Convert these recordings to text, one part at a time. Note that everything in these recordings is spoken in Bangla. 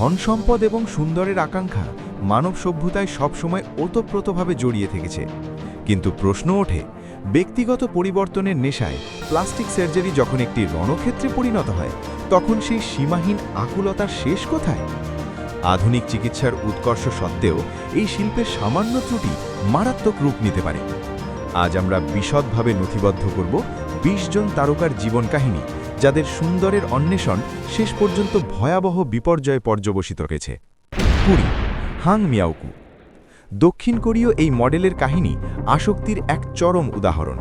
ধন সম্পদ এবং সুন্দরের আকাঙ্ক্ষা মানব সভ্যতায় সবসময় ওতপ্রোতভাবে জড়িয়ে থেকেছে। কিন্তু প্রশ্ন ওঠে, ব্যক্তিগত পরিবর্তনের নেশায় প্লাস্টিক সার্জারি যখন একটি রণক্ষেত্রে পরিণত হয়, তখন সেই সীমাহীন আকুলতার শেষ কোথায়? আধুনিক চিকিৎসার উৎকর্ষ সত্ত্বেও এই শিল্পের সামান্য ত্রুটি মারাত্মক রূপ নিতে পারে। আজ আমরা বিশদভাবে নথিবদ্ধ করব ২০ জন তারকার জীবন কাহিনী যাদের সুন্দরের অন্বেষণ শেষ পর্যন্ত ভয়াবহ বিপর্যয়ে পর্যবসিত রয়েছে কুড়ি হাং মিয়াওকু দক্ষিণ কোরীয় এই মডেলের কাহিনী আসক্তির এক চরম উদাহরণ।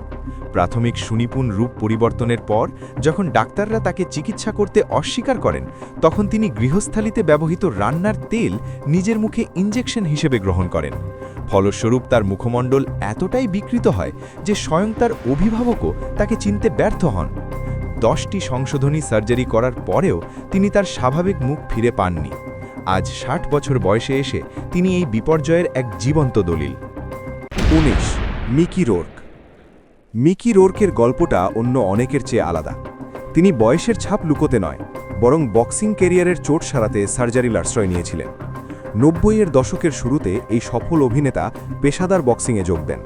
প্রাথমিক সুনিপুণ রূপ পরিবর্তনের পর যখন ডাক্তাররা তাকে চিকিৎসা করতে অস্বীকার করেন, তখন তিনি গৃহস্থালিতে ব্যবহৃত রান্নার তেল নিজের মুখে ইঞ্জেকশন হিসেবে গ্রহণ করেন। ফলস্বরূপ তার মুখমণ্ডল এতটাই বিকৃত হয় যে স্বয়ং তার অভিভাবকও তাকে চিনতে ব্যর্থ হন। দশটি সংশোধনী সার্জারি করার পরেও তিনি তার স্বাভাবিক মুখ ফিরে পাননি। আজ ষাট বছর বয়সে এসে তিনি এই বিপর্যয়ের এক জীবন্ত দলিল। উনিশ, মিকি রোর্ক। মিকি রোর্কের গল্পটা অন্য অনেকের চেয়ে আলাদা। তিনি বয়সের ছাপ লুকোতে নয়, বরং বক্সিং ক্যারিয়ারের চোট সারাতে সার্জারির আশ্রয় নিয়েছিলেন। নব্বইয়ের দশকের শুরুতে এই সফল অভিনেতা পেশাদার বক্সিংয়ে যোগ দেন।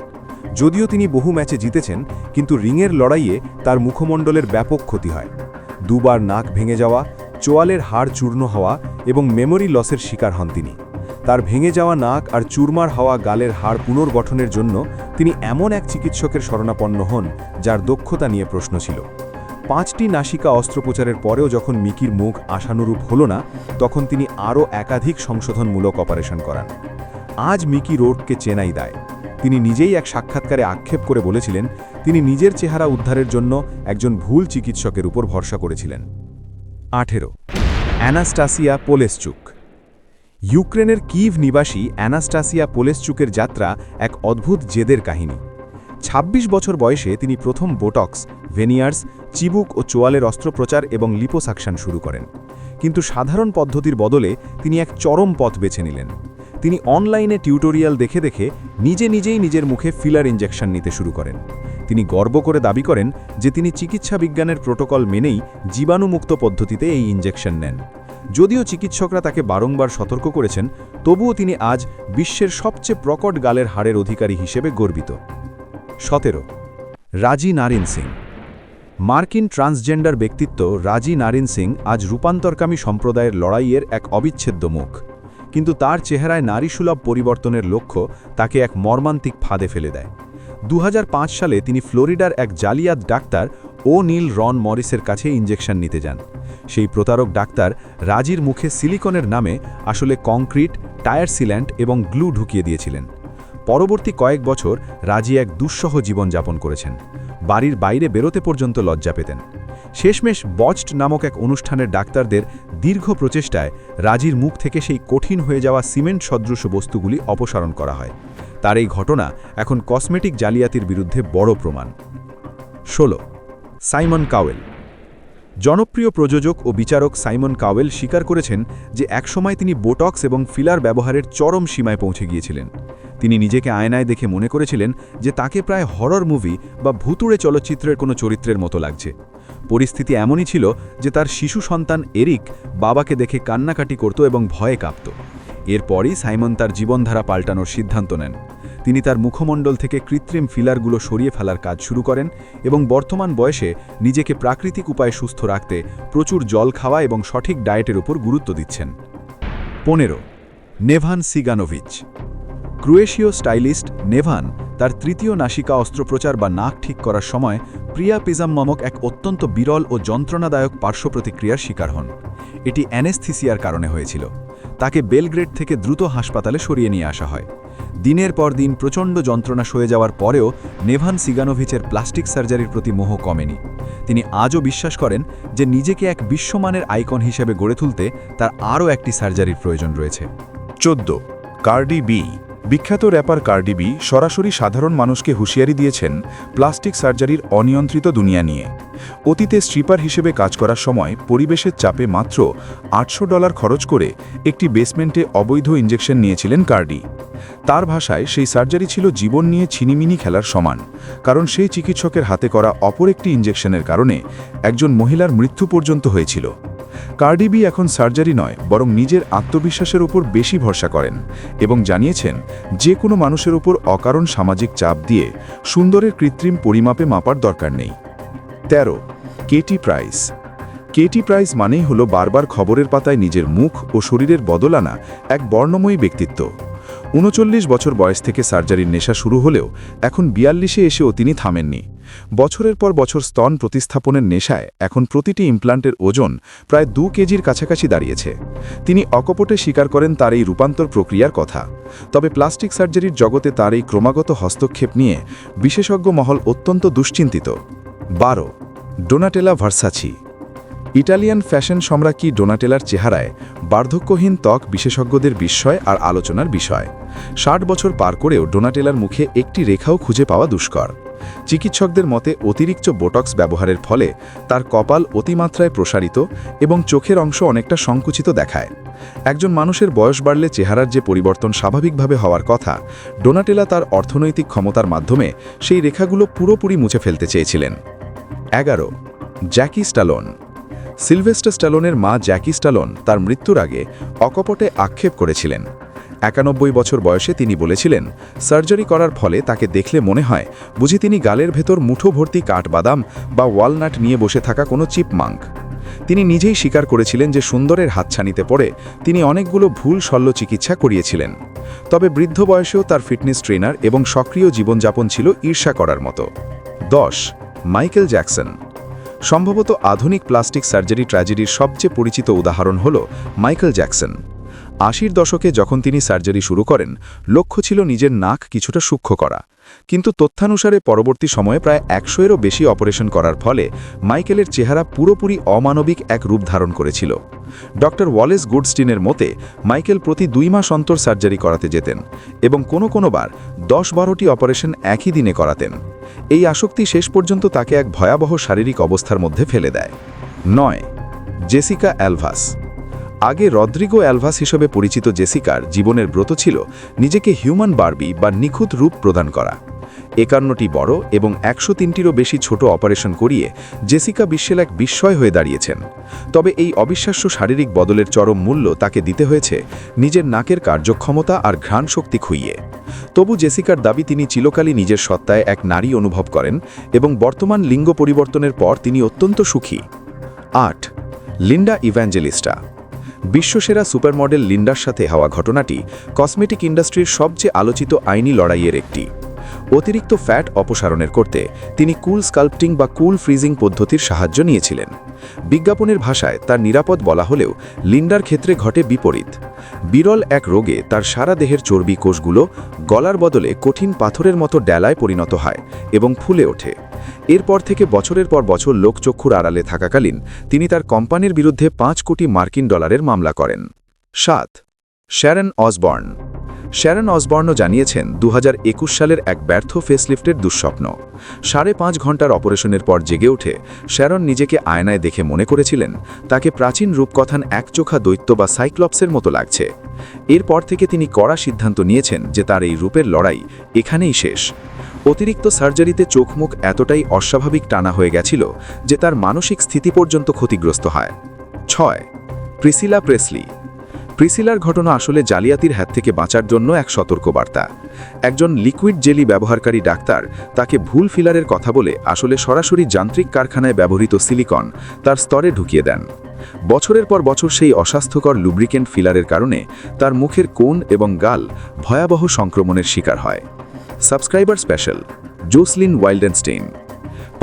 যদিও তিনি বহু ম্যাচে জিতেছেন, কিন্তু রিংয়ের লড়াইয়ে তার মুখমণ্ডলের ব্যাপক ক্ষতি হয়। দুবার নাক ভেঙে যাওয়া, চোয়ালের হাড় চূর্ণ হওয়া এবং মেমোরি লসের শিকার হন তিনি। তার ভেঙে যাওয়া নাক আর চুরমার হওয়া গালের হাড় পুনর্গঠনের জন্য তিনি এমন এক চিকিৎসকের শরণাপন্ন হন, যার দক্ষতা নিয়ে প্রশ্ন ছিল। পাঁচটি নাসিকা অস্ত্রোপচারের পরেও যখন মিকির মুখ আশানুরূপ হল না, তখন তিনি আরও একাধিক সংশোধনমূলক অপারেশন করান। আজ মিকি রোডকে চেনাই দেয়। তিনি নিজেই এক সাক্ষাৎকারে আক্ষেপ করে বলেছিলেন, তিনি নিজের চেহারা উদ্ধারের জন্য একজন ভুল চিকিৎসকের উপর ভরসা করেছিলেন। আঠেরো। অ্যানাস্টাসিয়া পোলেসচুক ইউক্রেনের কিভ নিবাসী অ্যানাস্টাসিয়া পোলেসচুকের যাত্রা এক অদ্ভুত জেদের কাহিনী। ২৬ বছর বয়সে তিনি প্রথম বোটক্স, ভেনিয়ার্স, চিবুক ও চোয়ালের অস্ত্রোপচার এবং লিপোসাকশন শুরু করেন। কিন্তু সাধারণ পদ্ধতির বদলে তিনি এক চরম পথ বেছে নিলেন। তিনি অনলাইনে টিউটোরিয়াল দেখে দেখে নিজে নিজেই নিজের মুখে ফিলার ইঞ্জেকশন নিতে শুরু করেন। তিনি গর্ব করে দাবি করেন যে তিনি চিকিৎসা বিজ্ঞানের প্রোটোকল মেনেই জীবাণুমুক্ত পদ্ধতিতে এই ইঞ্জেকশন নেন। যদিও চিকিৎসকরা তাকে বারংবার সতর্ক করেছেন, তবুও তিনি আজ বিশ্বের সবচেয়ে প্রকট গালের হাড়ের অধিকারী হিসেবে গর্বিত। সতেরো, রাজি নারিন সিং। মার্কিন ট্রান্সজেন্ডার ব্যক্তিত্ব রাজি নারিন সিং আজ রূপান্তরকামী সম্প্রদায়ের লড়াইয়ের এক অবিচ্ছেদ্য মুখ। কিন্তু তার চেহারায় নারীসুলভ পরিবর্তনের লক্ষ্য তাকে এক মর্মান্তিক ফাঁদে ফেলে দেয়। দু হাজার পাঁচ সালে তিনি ফ্লোরিডার এক জালিয়াত ডাক্তার ও নীল রন মরিসের কাছে ইঞ্জেকশন নিতে যান। সেই প্রতারক ডাক্তার রাজির মুখে সিলিকনের নামে আসলে কংক্রিট, টায়ার সিল্যান্ট এবং গ্লু ঢুকিয়ে দিয়েছিলেন। পরবর্তী কয়েক বছর রাজি এক দুঃসহ জীবনযাপন করেছেন। বাড়ির বাইরে বেরোতে পর্যন্ত লজ্জা পেতেন। শেষমেশ বচড নামক এক অনুষ্ঠানের ডাক্তারদের দীর্ঘ প্রচেষ্টায় রাজির মুখ থেকে সেই কঠিন হয়ে যাওয়া সিমেন্ট সদৃশ বস্তুগুলি অপসারণ করা হয়। তার এই ঘটনা এখন কসমেটিক জালিয়াতির বিরুদ্ধে বড় প্রমাণ। ষোলো, সাইমন কাওয়েল। জনপ্রিয় প্রযোজক ও বিচারক সাইমন কাওয়েল স্বীকার করেছেন যে একসময় তিনি বোটক্স এবং ফিলার ব্যবহারের চরম সীমায় পৌঁছে গিয়েছিলেন। তিনি নিজেকে আয়নায় দেখে মনে করেছিলেন যে তাকে প্রায় হরর মুভি বা ভুতুড়ে চলচ্চিত্রের কোনো চরিত্রের মতো লাগছে। পরিস্থিতি এমনই ছিল যে তার শিশু সন্তান এরিক বাবাকে দেখে কান্নাকাটি করত এবং ভয়ে কাঁপত। এরপরই সাইমন তার জীবনধারা পাল্টানোর সিদ্ধান্ত নেন। তিনি তার মুখমণ্ডল থেকে কৃত্রিম ফিলারগুলো সরিয়ে ফেলার কাজ শুরু করেন এবং বর্তমান বয়সে নিজেকে প্রাকৃতিক উপায়ে সুস্থ রাখতে প্রচুর জল খাওয়া এবং সঠিক ডায়েটের উপর গুরুত্ব দিচ্ছেন। পনেরো, নেভান সিগানোভিচ। ক্রোয়েশীয় স্টাইলিস্ট নেভান তার তৃতীয় নাসিকা অস্ত্রোপচার বা নাক ঠিক করার সময় প্রিয়া পিজাম নামক এক অত্যন্ত বিরল ও যন্ত্রণাদায়ক পার্শ্ব প্রতিক্রিয়ার শিকার হন। এটি অ্যানেস্থিসিয়ার কারণে হয়েছিল। তাকে বেলগ্রেড থেকে দ্রুত হাসপাতালে সরিয়ে নিয়ে আসা হয়। দিনের পর দিন প্রচণ্ড যন্ত্রণা সয়ে যাওয়ার পরেও নেভান সিগানোভিচের প্লাস্টিক সার্জারির প্রতি মোহ কমেনি। তিনি আজও বিশ্বাস করেন যে নিজেকে এক বিশ্বমানের আইকন হিসেবে গড়ে তুলতে তার আরও একটি সার্জারির প্রয়োজন রয়েছে। চোদ্দ, কার্ডি বি। বিখ্যাত র্যাপার কার্ডিবি সরাসরি সাধারণ মানুষকে হুঁশিয়ারি দিয়েছেন প্লাস্টিক সার্জারির অনিয়ন্ত্রিত দুনিয়া নিয়ে। অতীতে স্ট্রিপার হিসেবে কাজ করার সময় পরিবেশের চাপে মাত্র আটশো ডলার খরচ করে একটি বেসমেন্টে অবৈধ ইঞ্জেকশন নিয়েছিলেন কার্ডি। তার ভাষায় সেই সার্জারি ছিল জীবন নিয়ে ছিনিমিনি খেলার সমান, কারণ সেই চিকিৎসকের হাতে করা অপর একটি ইঞ্জেকশনের কারণে একজন মহিলার মৃত্যু পর্যন্ত হয়েছিল। কার্ডিবি এখন সার্জারি নয়, বরং নিজের আত্মবিশ্বাসের উপর বেশি ভরসা করেন এবং জানিয়েছেন, যে কোনো মানুষের ওপর অকারণ সামাজিক চাপ দিয়ে সুন্দরের কৃত্রিম পরিমাপে মাপার দরকার নেই। তেরো, কেটি প্রাইস। কেটি প্রাইস মানেই হলো বারবার খবরের পাতায় নিজের মুখ ও শরীরের বদল আনা এক বর্ণময়ী ব্যক্তিত্ব। উনচল্লিশ বছর বয়স থেকে সার্জারির নেশা শুরু হলেও এখন বিয়াল্লিশে এসেও তিনি থামেননি। বছরের পর বছর স্তন প্রতিস্থাপনের নেশায় এখন প্রতিটি ইমপ্লান্টের ওজন প্রায় দু কেজির কাছাকাছি দাঁড়িয়েছে। তিনি অকপটে স্বীকার করেন তার এই রূপান্তর প্রক্রিয়ার কথা। তবে প্লাস্টিক সার্জারির জগতে তার এই ক্রমাগত হস্তক্ষেপ নিয়ে বিশেষজ্ঞ মহল অত্যন্ত দুশ্চিন্তিত। বারো, ডোনাটেলা ভার্সাছি ইটালিয়ান ফ্যাশন সম্রাজ্ঞী ডোনাটেলার চেহারায় বার্ধক্যহীন ত্বক বিশেষজ্ঞদের বিস্ময় আর আলোচনার বিষয়। ষাট বছর পার করেও ডোনাটেলার মুখে একটি রেখাও খুঁজে পাওয়া দুষ্কর। চিকিৎসকদের মতে অতিরিক্ত বোটক্স ব্যবহারের ফলে তার কপাল অতিমাত্রায় প্রসারিত এবং চোখের অংশ অনেকটা সংকুচিত দেখায়। একজন মানুষের বয়স বাড়লে চেহারার যে পরিবর্তন স্বাভাবিকভাবে হওয়ার কথা, ডোনাটেলা তার অর্থনৈতিক ক্ষমতার মাধ্যমে সেই রেখাগুলো পুরোপুরি মুছে ফেলতে চেয়েছিলেন। এগারো, জ্যাকি স্টালোন। সিলভেস্টার স্ট্যালোনের মা জ্যাকি স্টালোন তার মৃত্যুর আগে অকপটে আক্ষেপ করেছিলেন। একানব্বই বছর বয়সে তিনি বলেছিলেন, সার্জারি করার ফলে তাকে দেখলে মনে হয় বুঝি তিনি গালের ভেতর মুঠো ভর্তি কাঠবাদাম বা ওয়ালনাট নিয়ে বসে থাকা কোনো চিপমাঙ্ক তিনি নিজেই স্বীকার করেছিলেন যে সুন্দরের হাতছানিতে পড়ে তিনি অনেকগুলো ভুল শল্য চিকিৎসা করিয়েছিলেন। তবে বৃদ্ধ বয়সেও তার ফিটনেস ট্রেনার এবং সক্রিয় জীবনযাপন ছিল ঈর্ষা করার মতো। দশ মাইকেল জ্যাকসন। সম্ভবত আধুনিক প্লাস্টিক সার্জারি ট্র্যাজেডির সবচেয়ে পরিচিত উদাহরণ হল মাইকেল জ্যাকসন। আশির দশকে যখন তিনি সার্জারি শুরু করেন, লক্ষ্য ছিল নিজের নাক কিছুটা সূক্ষ্ম করা। কিন্তু তথ্যানুসারে পরবর্তী সময়ে প্রায় একশোয়েরও বেশি অপারেশন করার ফলে মাইকেলের চেহারা পুরোপুরি অমানবিক এক রূপ ধারণ করেছিল। ডক্টর ওয়ালেস গুডস্টিনের মতে, মাইকেল প্রতি দুই মাস অন্তর সার্জারি করাতে যেতেন এবং কোনো কোনোবার দশ বারোটি অপারেশন একই দিনে করাতেন। এই আসক্তি শেষ পর্যন্ত তাকে এক ভয়াবহ শারীরিক অবস্থার মধ্যে ফেলে দেয়। নয়, জেসিকা অ্যালভাস। আগে রদ্রিগো অ্যালভাস হিসেবে পরিচিত জেসিকার জীবনের ব্রত ছিল নিজেকে হিউম্যান বার্বি বা নিখুঁত রূপ প্রদান করা। একান্নটি বড় এবং একশো তিনটিরও বেশি ছোট অপারেশন করিয়ে জেসিকা বিশ্বের এক বিস্ময় হয়ে দাঁড়িয়েছেন। তবে এই অবিশ্বাস্য শারীরিক বদলের চরম মূল্য তাকে দিতে হয়েছে নিজের নাকের কার্যক্ষমতা আর ঘ্রাণ শক্তি খুইয়ে। তবু জেসিকার দাবি, তিনি চিরকালই নিজের সত্তায় এক নারী অনুভব করেন এবং বর্তমান লিঙ্গ পরিবর্তনের পর তিনি অত্যন্ত সুখী। আট, লিন্ডা ইভ্যাঞ্জেলিস্টা। বিশ্বসেরা সুপারমডেল লিন্ডার সাথে হওয়া ঘটনাটি কসমেটিক ইন্ডাস্ট্রির সবচেয়ে আলোচিত আইনি লড়াইয়ের একটি। অতিরিক্ত ফ্যাট অপসারণের করতে তিনি কুল স্কাল্পটিং বা কুল ফ্রিজিং পদ্ধতির সাহায্য নিয়েছিলেন। বিজ্ঞাপনের ভাষায় তার নিরাপদ বলা হলেও লিন্ডার ক্ষেত্রে ঘটে বিপরীত। বিরল এক রোগে তার সারা দেহের চর্বি কোষগুলো গলার বদলে কঠিন পাথরের মতো ডেলায় পরিণত হয় এবং ফুলে ওঠে। এরপর থেকে বছরের পর বছর লোকচক্ষুর আড়ালে থাকাকালীন তিনি তার কোম্পানির বিরুদ্ধে পাঁচ কোটি মার্কিন ডলারের মামলা করেন। সাত। Sharon Osborne. শ্যারন অসবর্ণ জানিয়েছেন দু হাজার একুশ সালের এক ব্যর্থ ফেসলিফটের দুঃস্বপ্ন। সাড়ে পাঁচ ঘণ্টার অপারেশনের পর জেগে উঠে শ্যারন নিজেকে আয়নায় দেখে মনে করেছিলেন, তাকে প্রাচীন রূপকথান একচোখা দৈত্য বা সাইক্লপসের মতো লাগছে। এরপর থেকে তিনি কড়া সিদ্ধান্ত নিয়েছেন যে তার এই রূপের লড়াই এখানেই শেষ। অতিরিক্ত সার্জারিতে চোখমুখ এতটাই অস্বাভাবিক টানা হয়ে গেছিল যে তার মানসিক স্থিতি পর্যন্ত ক্ষতিগ্রস্ত হয়। ছয়, প্রিসিলা প্রেসলি। প্রিসিলার ঘটনা আসলে জালিয়াতির হাত থেকে বাঁচার জন্য এক সতর্কবার্তা। একজন লিকুইড জেলি ব্যবহারকারী ডাক্তার তাকে ভুল ফিলারের কথা বলে আসলে সরাসরি যান্ত্রিক কারখানায় ব্যবহৃত সিলিকন তার স্তরে ঢুকিয়ে দেন। বছরের পর বছর সেই অস্বাস্থ্যকর লুব্রিকেন্ট ফিলারের কারণে তার মুখের কোণ এবং গাল ভয়াবহ সংক্রমণের শিকার হয়। Subscriber special, Jocelyn Wildenstein.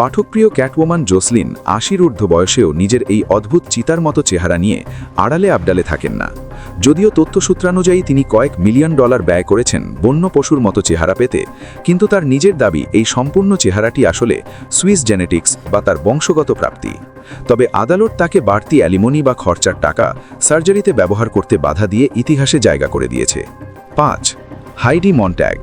পাঠকপ্রিয় catwoman Jocelyn আশির ঊর্ধ্ব বয়সেও নিজের এই অদ্ভুত চিতার মতো চেহারা নিয়ে আড়ালে আবডালে থাকেন না। যদিও তথ্যসূত্রানুযায়ী তিনি কয়েক মিলিয়ন ডলার ব্যয় করেছেন বন্য পশুর মতো চেহারা পেতে, কিন্তু তার নিজের দাবি এই সম্পূর্ণ চেহারাটি আসলে সুইস জেনেটিক্স বা তার বংশগত প্রাপ্তি। তবে আদালত তাকে বাড়তি অ্যালিমনি বা খরচার টাকা সার্জারিতে ব্যবহার করতে বাধা দিয়ে ইতিহাসে জায়গা করে দিয়েছে। পাঁচ, হাইডি মন্ট্যাগ।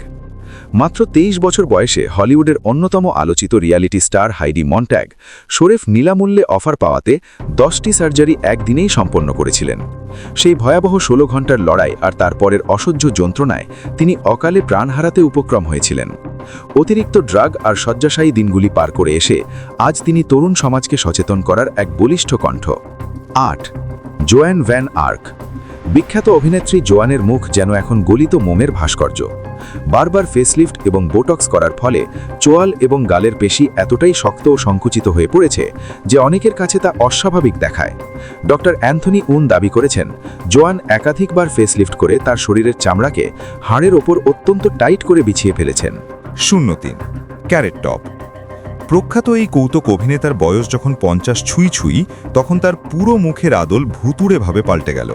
মাত্র তেইশ বছর বয়সে হলিউডের অন্যতম আলোচিত রিয়ালিটি স্টার হাইডি মন্ট্যাগ, শোরেফ নীলামূল্যে অফার পাওয়াতে দশটি সার্জারি একদিনেই সম্পন্ন করেছিলেন। সেই ভয়াবহ ষোলো ঘণ্টার লড়াই আর তারপরের অসহ্য যন্ত্রণায় তিনি অকালে প্রাণ হারাতে উপক্রম হয়েছিলেন। অতিরিক্ত ড্রাগ আর শয্যাশায়ী দিনগুলি পার করে এসে আজ তিনি তরুণ সমাজকে সচেতন করার এক বলিষ্ঠ কণ্ঠ। আট, জোয়ান ভ্যান আর্ক। বিখ্যাত অভিনেত্রী জোয়ানের মুখ যেন এখন গলিত মোমের ভাস্কর্য। বারবার ফেসলিফট এবং বোটক্স করার ফলে চোয়াল এবং গালের পেশি এতটাই শক্ত ও সংকুচিত হয়ে পড়েছে যে অনেকের কাছে তা অস্বাভাবিক দেখায়। ডক্টর অ্যান্থনি উন দাবি করেছেন, জোয়ান একাধিকবার ফেসলিফট করে তার শরীরের চামড়াকে হাড়ের ওপর অত্যন্ত টাইট করে বিছিয়ে ফেলেছেন। শূন্য তিন, ক্যারেট টপ। প্রখ্যাত এই কৌতুক অভিনেতার বয়স যখন পঞ্চাশ ছুঁই ছুঁই, তখন তার পুরো মুখের আদল ভুতুড়েভাবে পাল্টে গেল।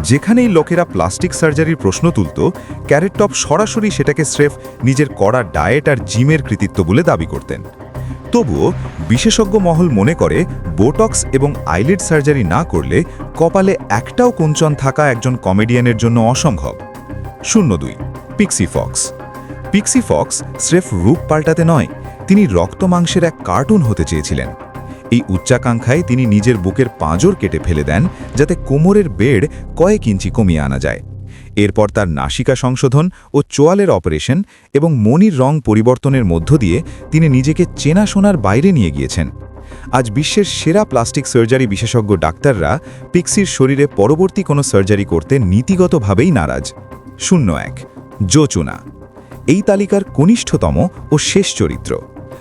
যেখানেই লোকেরা প্লাস্টিক সার্জারির প্রশ্ন তুলত, ক্যারেট টপ সরাসরি সেটাকে স্রেফ নিজের কড়া ডায়েট আর জিমের কৃতিত্ব বলে দাবি করতেন। তবুও বিশেষজ্ঞ মহল মনে করে, বোটক্স এবং আইলিড সার্জারি না করলে কপালে একটাও কুঞ্চন থাকা একজন কমেডিয়ানের জন্য অসম্ভব। শূন্য দুই, পিক্সি ফক্স। পিক্সি ফক্স স্রেফ রূপ পাল্টাতে নয়, তিনি রক্ত মাংসের এক কার্টুন হতে চেয়েছিলেন। এই উচ্চাকাঙ্ক্ষায় তিনি নিজের বুকের পাঁজর কেটে ফেলে দেন যাতে কোমরের বেড় কয়েক ইঞ্চি কমিয়ে আনা যায়। এরপর তার নাসিকা সংশোধন ও চোয়ালের অপারেশন এবং মনির রং পরিবর্তনের মধ্য দিয়ে তিনি নিজেকে চেনাশোনার বাইরে নিয়ে গিয়েছেন। আজ বিশ্বের সেরা প্লাস্টিক সার্জারি বিশেষজ্ঞ ডাক্তাররা পিক্সির শরীরে পরবর্তী কোনো সার্জারি করতে নীতিগতভাবেই নারাজ। শূন্য এক জোচুনা এই তালিকার কনিষ্ঠতম ও শেষ চরিত্র।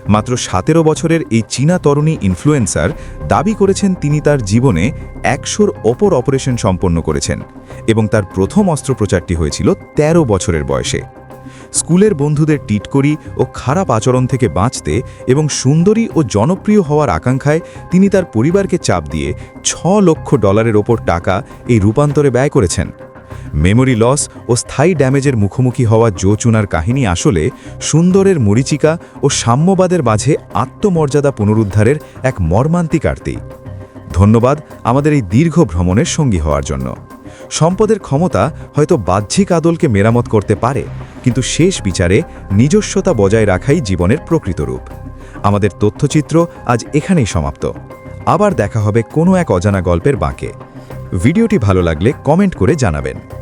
মাত্র সতেরো বছরের এই চীনা তরুণী ইনফ্লুয়েন্সার দাবি করেছেন তিনি তার জীবনে একশোর ওপর অপারেশন সম্পন্ন করেছেন এবং তার প্রথম অস্ত্রোপচারটি হয়েছিল ১৩ বছরের বয়সে। স্কুলের বন্ধুদের টিটকরি ও খারাপ আচরণ থেকে বাঁচতে এবং সুন্দরী ও জনপ্রিয় হওয়ার আকাঙ্ক্ষায় তিনি তার পরিবারকে চাপ দিয়ে ছ লক্ষ ডলারের ওপর টাকা এই রূপান্তরে ব্যয় করেছেন। মেমোরি লস ও স্থায়ী ড্যামেজের মুখোমুখি হওয়া জোচুনার কাহিনী আসলে সুন্দরের মরিচিকা ও সাম্যবাদের মাঝে আত্মমর্যাদা পুনরুদ্ধারের এক মর্মান্তিক আরতি। ধন্যবাদ আমাদের এই দীর্ঘ ভ্রমণের সঙ্গী হওয়ার জন্য। সম্পদের ক্ষমতা হয়তো বাহ্যিক আদলকে মেরামত করতে পারে, কিন্তু শেষ বিচারে নিজস্বতা বজায় রাখাই জীবনের প্রকৃত রূপ। আমাদের তথ্যচিত্র আজ এখানেই সমাপ্ত। আবার দেখা হবে কোনো এক অজানা গল্পের বাঁকে। ভিডিওটি ভালো লাগলে কমেন্ট করে জানাবেন।